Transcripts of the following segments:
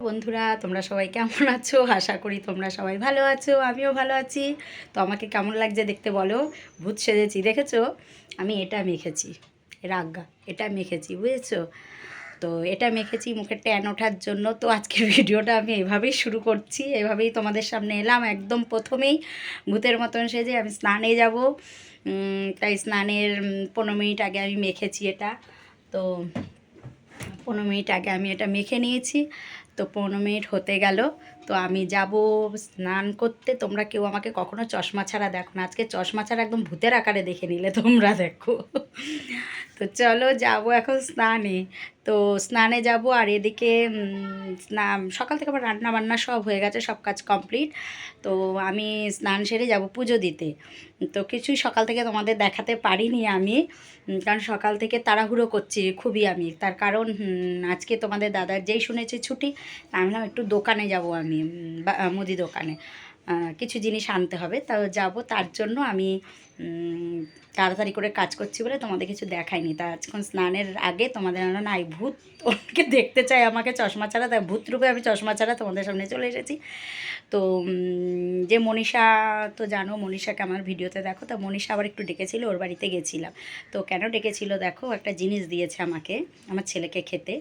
বন্ধুরা, তোমরা সবাই কেমন আছো? আশা করি তোমরা সবাই ভালো আছো, আমিও ভালো আছি। তো আমাকে কেমন লাগছে দেখতে বলো? ভূত সেজেছি, দেখেছ? আমি এটা মেখেছি রাগা এটা মেখেছি, বুঝেছ? তো এটা মেখেছি মুখে ট্যান ওঠার জন্য। তো আজকের ভিডিওটা আমি এভাবেই শুরু করছি, এভাবেই তোমাদের সামনে এলাম। একদম প্রথমেই ভূতের মতন সেজে আমি স্নানে যাব। তাই স্নানের পনেরো মিনিট আগে আমি মেখেছি এটা। তো পনেরো মিনিট আগে আমি এটা মেখে নিয়েছি। তো পনেরো মিনিট হতে গেল। তো আমি যাব স্নান করতে। তোমরা কেউ আমাকে কখনো চশমা ছাড়া দেখো না। আজকে চশমা ছাড়া একদম ভূতের আকারে দেখে নিলে তোমরা, দেখো। তো চলো যাব এখন স্নানে। তো স্নানে যাব আর এদিকে স্নান, সকাল থেকে আবার রান্না বান্না সব হয়ে গেছে, সব কাজ কমপ্লিট। তো আমি স্নান সেরে যাব পুজো দিতে। তো কিছুই সকাল থেকে তোমাদের দেখাতে পারিনি আমি কারণ সকাল থেকে তাড়াহুড়ো করছি খুবই আমি। তার কারণ আজকে তোমাদের দাদার যেই শুনেছি ছুটি আমি একটু দোকানে যাব আমি মুদি দোকানে। কিছু জিনিস আনতে হবে। তাও যাব, তার জন্য আমি তাড়াতাড়ি করে কাজ করছি বলে তোমাদের কিছু দেখাইনি। তা আজকাল স্নানের আগে তোমাদের না নাই ভূত, ওকে দেখতে চাই আমাকে চশমা ছাড়া তাই ভূত রূপে আমি চশমা ছাড়া তোমাদের সামনে চলে এসেছি। তো যে মনীষা, তো জানো মনীষাকে আমার ভিডিওতে দেখো, তা মনীষা আবার একটু ডেকেছিল, ওর বাড়িতে গেছিলাম। তো কেন ডেকেছিল দেখো, একটা জিনিস দিয়েছে আমাকে, আমার ছেলেকে খেতে।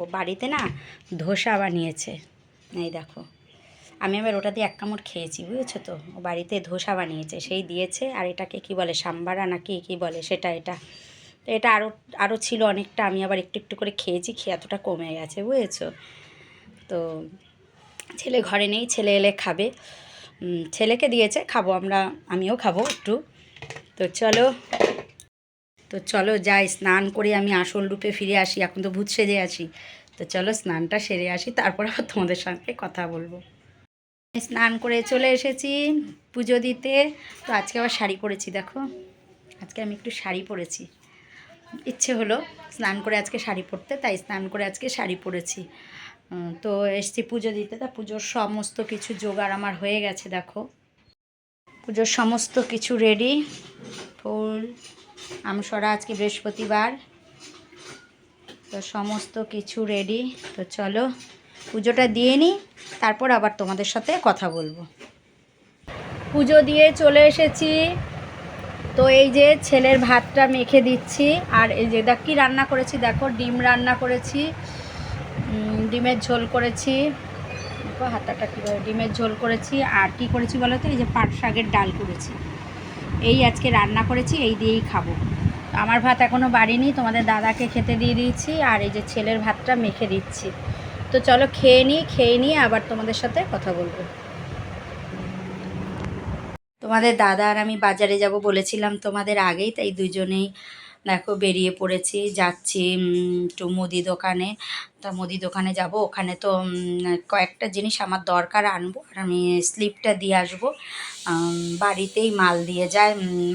ও বাড়িতে না, ধোসা বানিয়েছে। এই দেখো। আমি আবার ওটা দিয়ে এক কামড় খেয়েছি, বুঝেছ তো? ও বাড়িতে ধোসা বানিয়েছে, সেই দিয়েছে, আর এটাকে কি বলে, সাম্বারা নাকি কি বলে, সেটা এটা। তো এটা আরও আরও ছিল অনেকটা, আমি আবার একটু একটু করে খেয়েছি, খেয়ে এতটা কমে গেছে, বুঝেছ? তো ছেলে ঘরে নেই, ছেলে এলে খাবে। ছেলেকে দিয়েছে, খাব আমরা, আমিও খাব একটু। তো চলো তো চলো যাই, স্নান করে আমি আসল রূপে ফিরে আসি, এখন তো ভূত সেজে আসি তো চলো স্নানটা সেরে আসি, তারপর আবার তোমাদের সঙ্গে কথা বলব। স্নান করে চলে এসেছি পুজো দিতে। তো আজকে আবার শাড়ি পরেছি, দেখো। আজকে আমি একটু শাড়ি পরেছি। ইচ্ছে হলো স্নান করে আজকে শাড়ি পরতে, তাই স্নান করে আজকে শাড়ি পরেছি। তো এসছি পুজো দিতে। তা পুজোর সমস্ত কিছু জোগাড় আমার হয়ে গেছে, দেখো। পুজোর সমস্ত কিছু রেডি ফুল, আমসরা আজকে বৃহস্পতিবার। তো সমস্ত কিছু রেডি তো চলো পুজোটা দিয়ে নিই, তারপর আবার তোমাদের সাথে কথা বলব। পুজো দিয়ে চলে এসেছি। তো এই যে ছেলের ভাতটা মেখে দিচ্ছি, আর এই যে দেখ কী রান্না করেছি, দেখো ডিম রান্না করেছি ডিমের ঝোল করেছি। হাতাটা কীভাবে ডিমের ঝোল করেছি, আর কি করেছি বলো তো, এই যে পাট শাকের ডাল করেছি। এই আজকে রান্না করেছি, এই দিয়েই খাব। আমার ভাত এখনও বাড়িনি, তোমাদের দাদাকে খেতে দিয়ে দিয়েছি, আর এই যে ছেলের ভাতটা মেখে দিচ্ছি। তো চলো খেয়ে নিই খেয়ে নিয়ে আবার তোমাদের সাথে কথা বলব। তোমাদের দাদা আর আমি বাজারে যাব বলেছিলাম তোমাদের আগেই, তাই দুজনেই দেখো বেরিয়ে পড়েছি। যাচ্ছি একটু মুদি দোকানে। তা মুদি দোকানে যাব, ওখানে তো কয়েকটা জিনিস আমার দরকার আনব, আর আমি স্লিপটা দিয়ে আসব। বাড়িতেই মাল দিয়ে যায়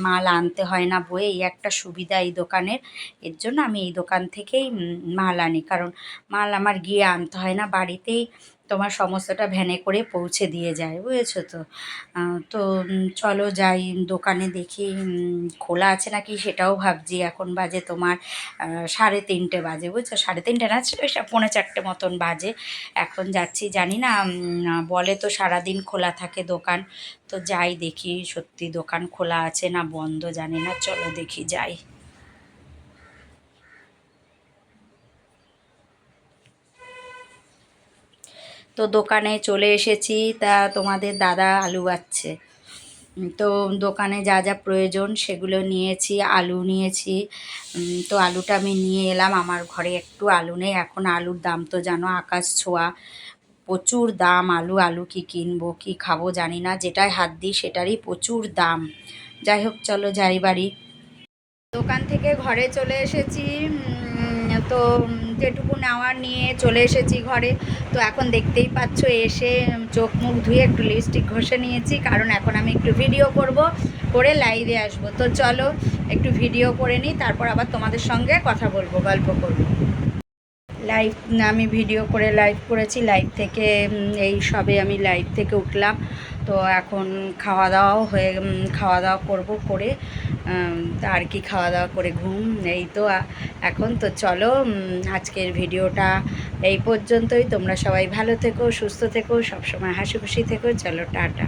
মাল আনতে হয় না বয়ে, এই একটা সুবিধা এই দোকানের। এর জন্য আমি এই দোকান থেকেই মাল আনি, কারণ মাল আমার গিয়ে আনতে হয় না, বাড়িতেই তোমার সমস্তটা ভ্যানে করে পৌঁছে দিয়ে যায়, বুঝেছ তো? তো চলো যাই, দোকানে দেখি খোলা আছে নাকি সেটাও ভাবছি, এখন বাজে তোমার সাড়ে তিনটে বাজে, বুঝছ? সাড়ে তিনটে না পৌনে চারটে মতন বাজে। এখন যাচ্ছি জানি না বলে তো সারাদিন খোলা থাকে দোকান। তো যাই দেখি সত্যি দোকান খোলা আছে না বন্ধ জানি না চলো দেখি যাই। তো দোকানে চলে এসেছি তা তোমাদের দাদা আলু উম, তো দোকানে যা যা প্রয়োজন সেগুলো নিয়েছি, আলু নিয়েছি। তো আলুটা আমি নিয়ে এলাম। আমার ঘরে একটু আলু নেই। এখন আলুর দাম তো জানো, আকাশ ছোঁয়া। প্রচুর দাম আলু আলু কি কিনবো, কি খাব জানি না। যেটাই হাত দিই সেটারই প্রচুর দাম। যাই হোক, চলো যাই বাড়ি। দোকান থেকে ঘরে চলে এসেছি। তো যেটুকু নেওয়ার নিয়ে চলে এসেছি ঘরে। তো এখন দেখতেই পাচ্ছ, এসে চোখ মুখ ধুয়ে একটু লিপস্টিক ঘষে নিয়েছি, কারণ এখন আমি একটু ভিডিও করব, করে লাইভে আসব। তো চলো, একটু ভিডিও করে নিই, তারপর আবার তোমাদের সঙ্গে কথা বলব, গল্প করব। লাইভ আমি ভিডিও করে লাইভ করেছি। লাইভ থেকে এই সবে আমি লাইভ থেকে উঠলাম। তো এখন খাওয়া দাওয়াও হয়ে খাওয়া দাওয়া করব করে আর কি খাওয়া দাওয়া করে ঘুম, এই তো এখন তো চলো আজকের ভিডিওটা এই পর্যন্তই। তোমরা সবাই ভালো থেকো, সুস্থ থেকো, সবসময় হাসি খুশি থেকো। চলো, টাটা।